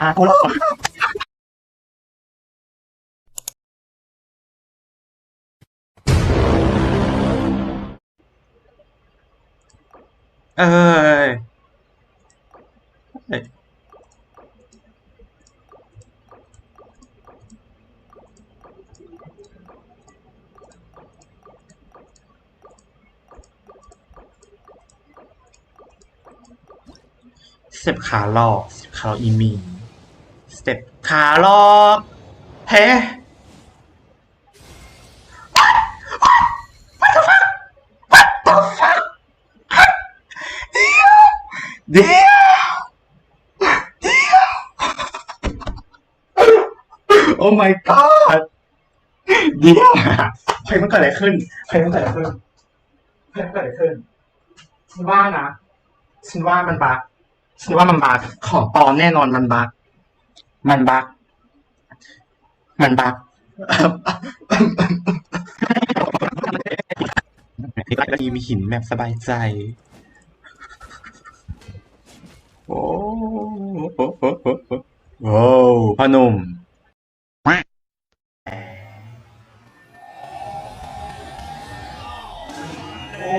อะกูรอเอ้ยเอ้ย สเต็ปขาหลอกสเต็ปขาหลอกอีมีสเต็ปขาหลอกเฮ้เดี๋ยวเดี๋ยวโอ้ my god เดี๋ยวเพลงมันเกิดอะไรขึ้นเพลงมันเกิดอะไรขึ้นเพลงมันเกิดอะไรขึ้นฉันว่านะฉันว่ามันบัก ฉันว่ามันบักของปลอมแน่นอนมันบักมันบักมันบักแล้วมีหินแบบสบายใจ โอ้โหโอ้พอหนุ่มโอ้